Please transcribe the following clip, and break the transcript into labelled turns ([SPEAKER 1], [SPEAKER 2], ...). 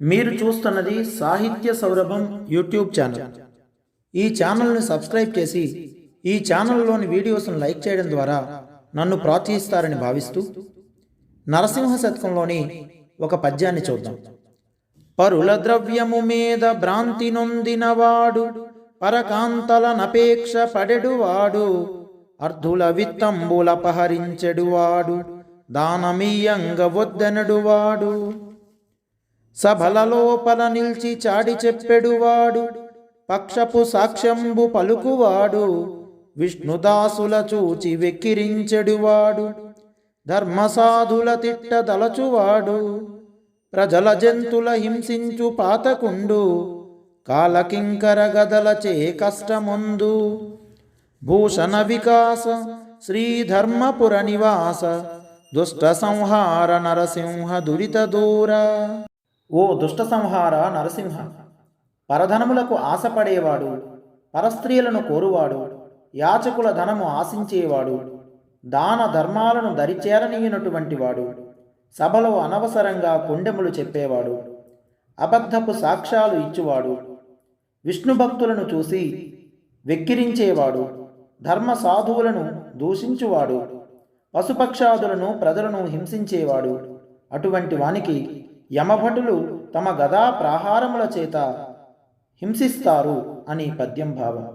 [SPEAKER 1] మీరు చూస్తున్నది సాహిత్య సౌరభం యూట్యూబ్ ఛానల్. ఈ ఛానల్ని సబ్స్క్రైబ్ చేసి ఈ ఛానల్లోని వీడియోస్ను లైక్ చేయడం ద్వారా నన్ను ప్రోత్సహిస్తారని భావిస్తూ నరసింహ శతకంలోని ఒక పద్యాన్ని చూద్దాం. పరుల ద్రవ్యము మీద భ్రాంతి నొందినవాడు పరకాంతల నపేక్ష పడెడువాడు అర్ధుల విత్తంబులపహరించెడువాడు దానమీయంగ వద్దనడువాడు. సభలలోపల నిల్చి చాడి చెప్పెడువాడు పక్షపు సాక్ష్యంబు పలుకువాడు విష్ణుదాసుల చూచి వెక్కిరించెడువాడు ధర్మసాధుల తిట్టదలచువాడు ప్రజల జంతుల హింసించు పాతకుండు కాలకింకర గదలచే కష్టముందు భూషణ వికాస శ్రీధర్మపుర నివాస దుష్ట సంహార నరసింహ దురిత దూర. ఓ దుష్ట సంహార నరసింహ! పరధనములకు ఆశపడేవాడు పరస్త్రీలను కోరువాడు యాచకుల ధనము ఆశించేవాడు దాన ధర్మాలను దరిచేరనీయనటువంటి వాడు సభలో అనవసరంగా కొండెములు చెప్పేవాడు అబద్ధపు సాక్ష్యాలు ఇచ్చువాడు విష్ణు భక్తులను చూసి వెక్కిరించేవాడు ధర్మ సాధువులను దూషించువాడు పశుపక్షాదులను ప్రజలను హింసించేవాడు అటువంటి వానికి యమభటులు తమ గదా ప్రాహారముల చేత హింసిస్తారు అని పద్యం భావం.